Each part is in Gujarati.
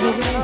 baby.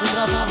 અમારું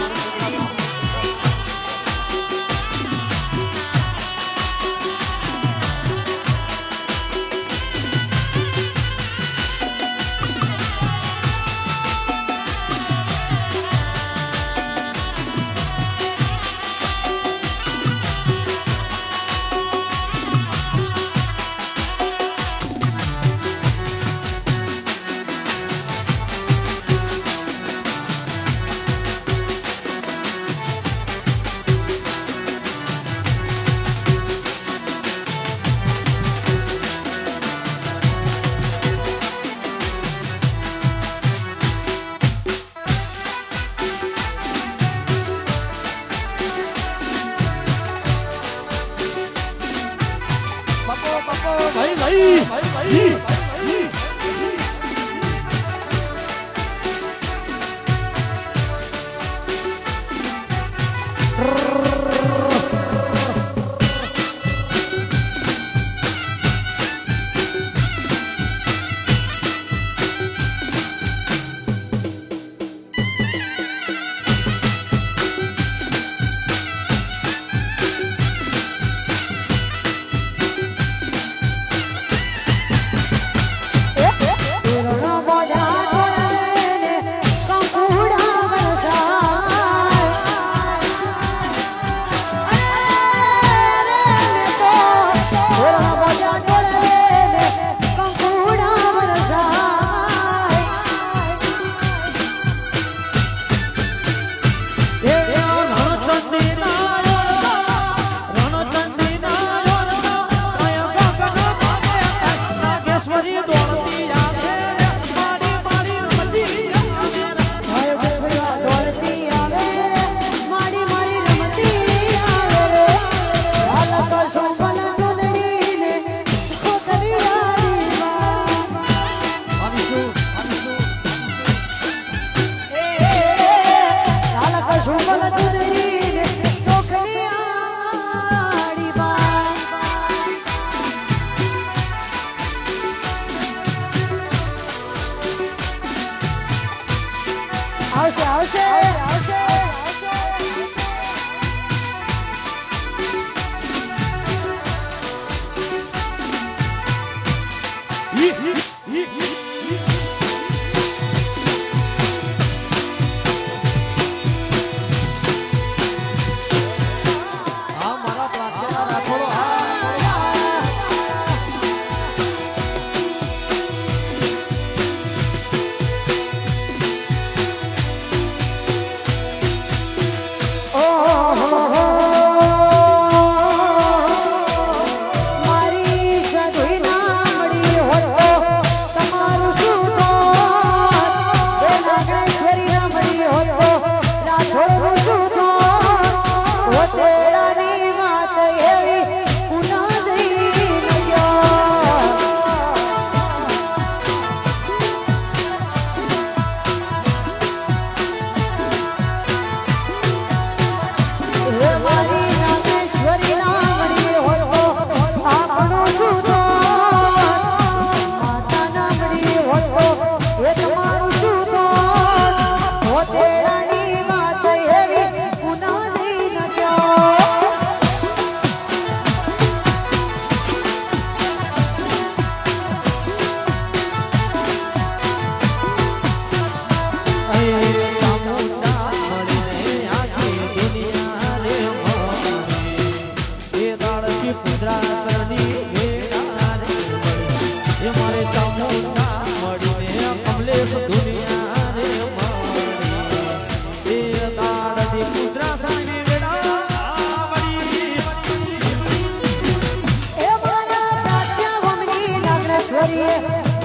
ભાઈ ભાઈ Yeah.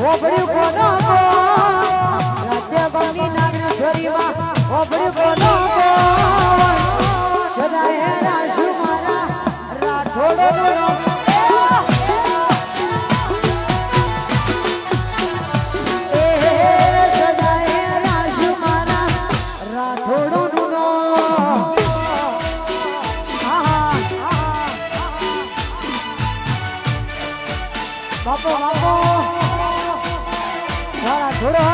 ઓબળ્યું કોનો કો રાતે બની નાગેશ્વરી માં ನೋಡೋ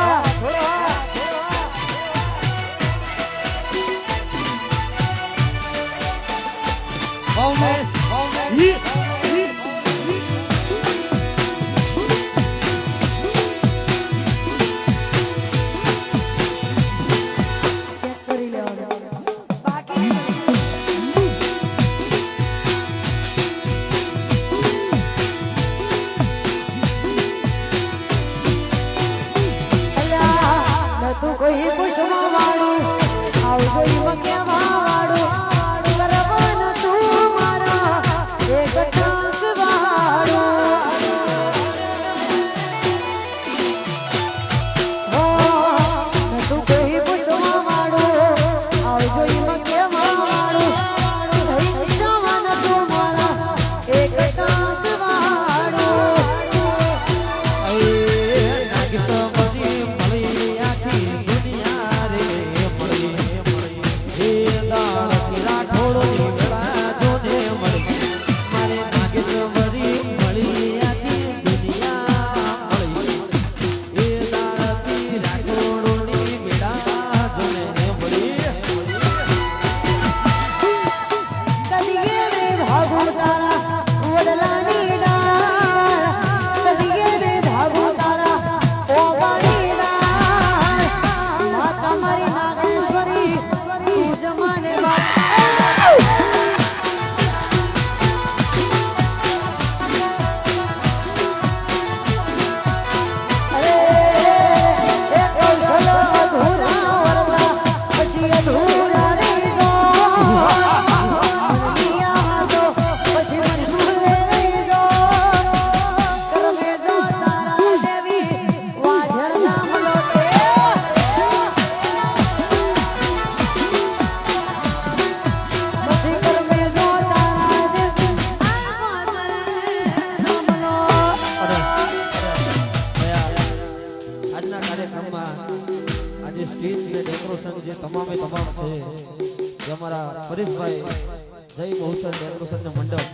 છે ડેકોરેશન ને મંડપ.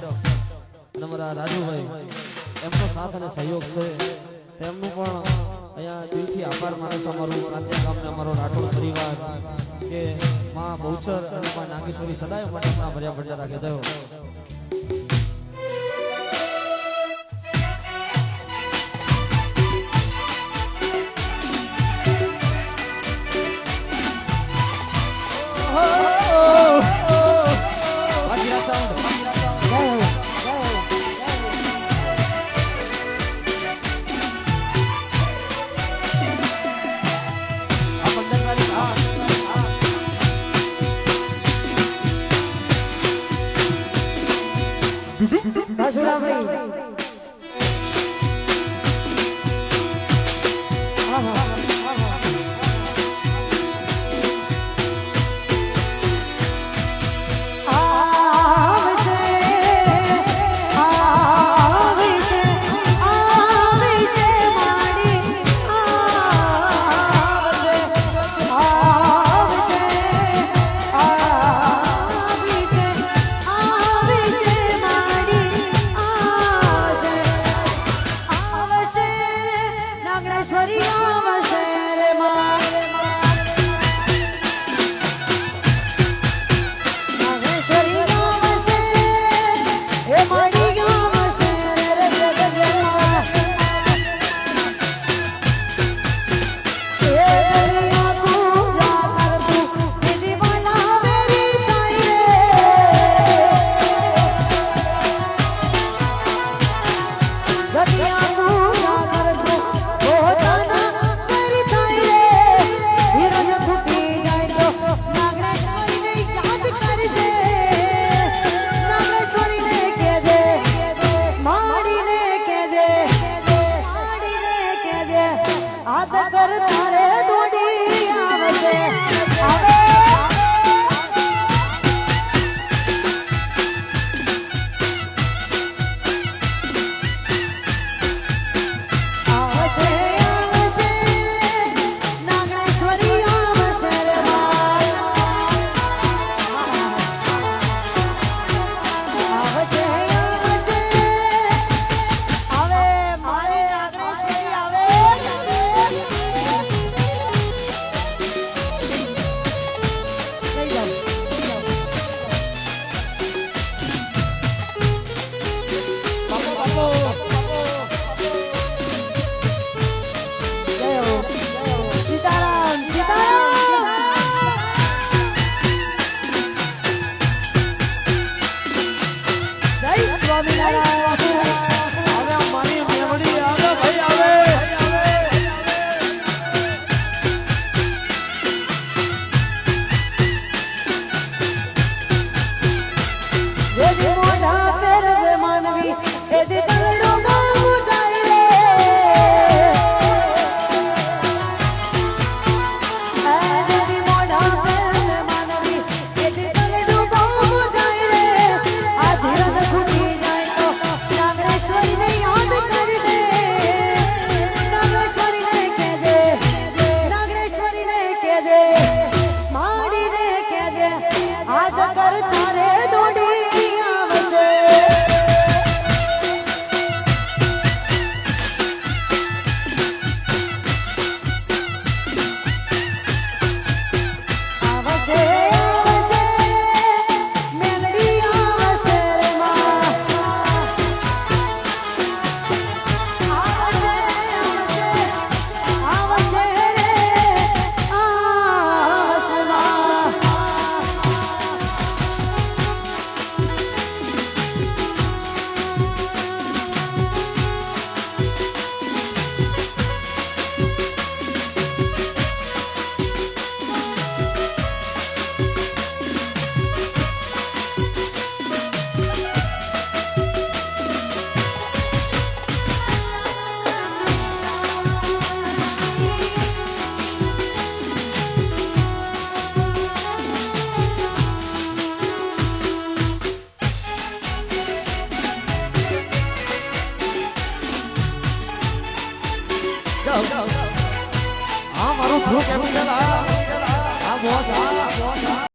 નમરા રાજુભાઈ, એમનો સાથ અને સહયોગ છે. તેમનું પણ અહીંયા દિલથી આભાર માને છે અમારું પ્રાંતિય ગામને, અમારો રાઠોડ પરિવાર, કે માં બહુચર અને માં નાગેશ્વરી સદાય માટે ભર્યા ભર્યા રાખે. થયો